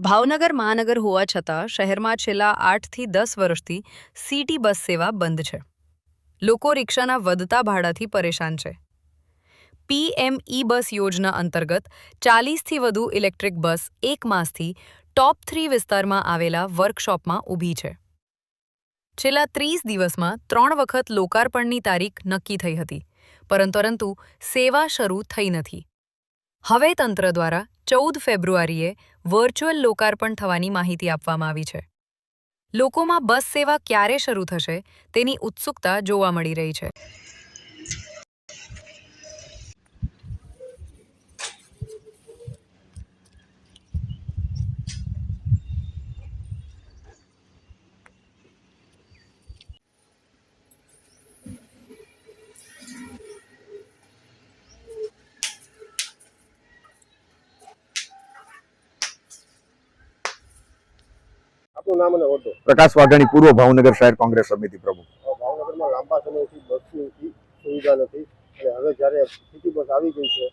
ભાવનગર મહાનગર હોવા છતાં શહેરમાં છેલ્લા આઠથી દસ વર્ષથી સિટી બસ સેવા બંધ છે. લોકો રિક્ષાના વધતા ભાડાથી પરેશાન છે. પીએમ બસ યોજના અંતર્ગત ચાલીસથી વધુ ઇલેક્ટ્રિક બસ એક માસથી ટોપ થ્રી વિસ્તારમાં આવેલા વર્કશોપમાં ઊભી છે. છેલ્લા ત્રીસ દિવસમાં ત્રણ વખત લોકાર્પણની તારીખ નક્કી થઈ હતી, પરંતુ સેવા શરૂ થઈ નથી. હવે તંત્ર દ્વારા ચૌદ ફેબ્રુઆરીએ વર્ચ્યુઅલ લોકાર્પણ થવાની માહિતી આપવામાં આવી છે. લોકોમાં બસ સેવા ક્યારે શરૂ થશે તેની ઉત્સુકતા જોવા મળી રહી છે. આપનું નામ અને હોદ્દો પ્રકાશ વાઘાણી પૂર્વ ભાવનગર શહેર કોંગ્રેસ સમિતિ પ્રમુખ. ભાવનગરમાં લાંબા સમયથી બસની સુવિધા નથી અને હવે જ્યારે સિટી બસ આવી ગઈ છે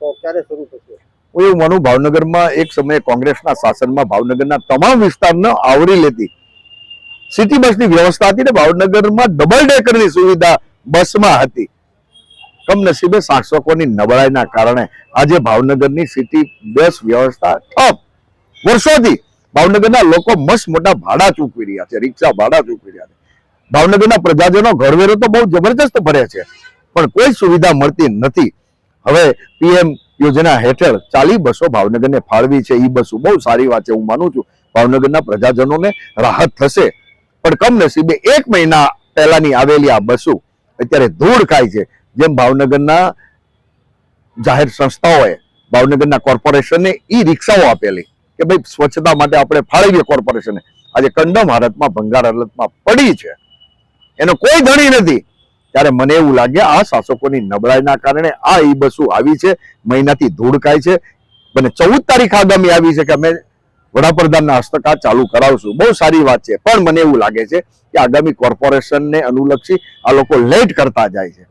તો ક્યારે શરૂ થશે? હું એવું માનું ભાવનગરમાં એક સમયે કોંગ્રેસના શાસનમાં ભાવનગરના તમામ વિસ્તારને આવરી લેતી. સિટી બસની વ્યવસ્થા હતી ને ભાવનગરમાં ડબલ ડેકરની સુવિધા બસમાં હતી. કમનસીબે શાસકોની નબળાઈના કારણે આજે ભાવનગરની સિટી બસ વ્યવસ્થા ઠપ. વર્ષોથી ભાવનગરના લોકો મસ્ત મોટા ભાડા ચૂકવી રહ્યા છે, રિક્ષા ભાડા ચૂકવી રહ્યા છે. ભાવનગરના પ્રજાજનો ઘરવેરો તો બહુ જબરજસ્ત ભરે છે, પણ કોઈ સુવિધા મળતી નથી. હવે પીએમ યોજના હેઠળ ચાલી બસો ભાવનગરને ફાળવી છે, ઈ બસો. બહુ સારી વાત છે, હું માનું છું. ભાવનગરના પ્રજાજનોને રાહત થશે, પણ કમનસીબે એક મહિના પહેલાની આવેલી આ બસો અત્યારે ધૂળ ખાય છે. જેમ ભાવનગરના જાહેર સંસ્થાઓએ ભાવનગરના કોર્પોરેશનને ઈ રિક્ષાઓ આપેલી. કે ભાઈ સ્વચ્છતા માટે આપણે ફાળવીએ કોર્પોરેશને. આજે કંડમ હાલતમાં ભંગાર હાલતમાં પડી છે. એનો કોઈ ધણી નથી. ત્યારે મને એવું લાગે આ શાસકોની નબળાઈના કારણે આ ઈ બસો આવી છે, મહિનાથી ધૂળકાય છે. અને ચૌદ તારીખ આગામી આવી છે કે અમે વડાપ્રધાનના હસ્તક ચાલુ કરાવશું. બહુ સારી વાત છે. પણ મને એવું લાગે છે કે આગામી કોર્પોરેશનને અનુલક્ષી આ લોકો લેટ કરતા જાય છે.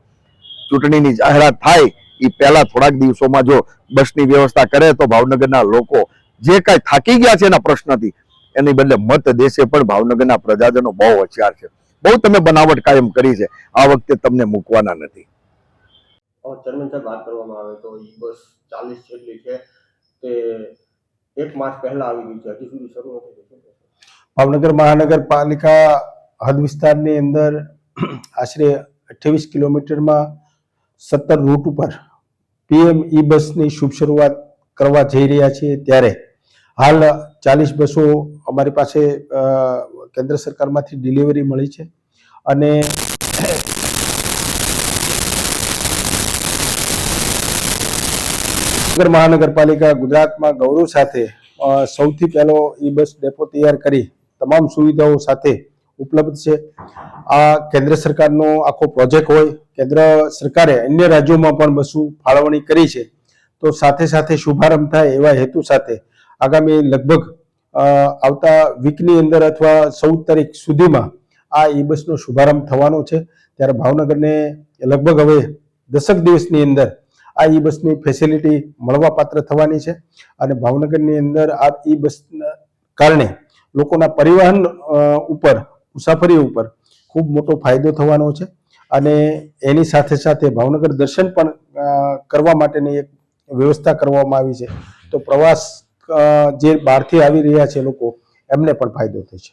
ચૂંટણીની જાહેરાત થાય એ પહેલા થોડાક દિવસોમાં જો બસની વ્યવસ્થા કરે તો ભાવનગરના લોકો જે કાંઈ થાકી ગયા છે એના પ્રશ્નથી એની બદલે મત દેશે પણ ભાવનગરના પ્રજાજનો બહુ હોશિયાર છે. બહુ તમે બનાવટ કાયમ કરી છે. આ વખતે તમને મૂકવાના નથી. ચેરમેન સાહેબ વાત કરવામાં આવે તો ઈ બસ ચાલીસ જેટલી છે તે એક માસ પહેલા આવી ગઈ છે. હજી સુધી શરૂ નથી? ભાવનગર મહાનગરપાલિકા હદ વિસ્તારની અંદર આશરે અઠ્યાવીસ કિલોમીટરમાં સત્તર રૂટ ઉપર પીએમ ઈ બસની શુભ શરૂઆત કરવા જઈ રહ્યા છીએ ત્યારે હાલ ચાલીસ બસો અમારી પાસે કેન્દ્ર સરકારમાંથી ડિલિવરી મળી છે અને મહાનગરપાલિકા ગુજરાતમાં ગૌરવ સાથે સૌથી પહેલો ઈ બસ ડેપો તૈયાર કરી તમામ સુવિધાઓ સાથે ઉપલબ્ધ છે. આ કેન્દ્ર સરકારનો આખો પ્રોજેક્ટ હોય, કેન્દ્ર સરકારે અન્ય રાજ્યોમાં પણ બસો ફાળવણી કરી છે. તો સાથે સાથે શુભારંભ થાય એવા હેતુ સાથે આગામી લગભગ આવતા વીકની અંદર અથવા ચૌદ તારીખ સુધીમાં આ ઈ બસનો શુભારંભ થવાનો છે. ત્યારે ભાવનગરને લગભગ હવે દસક દિવસની અંદર આ ઈ બસની ફેસિલિટી મળવાપાત્ર થવાની છે અને ભાવનગરની અંદર આ ઈ બસના કારણે લોકોના પરિવહન ઉપર, મુસાફરી ઉપર ખૂબ મોટો ફાયદો થવાનો છે. અને એની સાથે સાથે ભાવનગર દર્શન પણ કરવા માટેની એક વ્યવસ્થા કરવામાં આવી છે. તો પ્રવાસ જે બહારથી આવી રહ્યા છે લોકો, એમને પણ ફાયદો થશે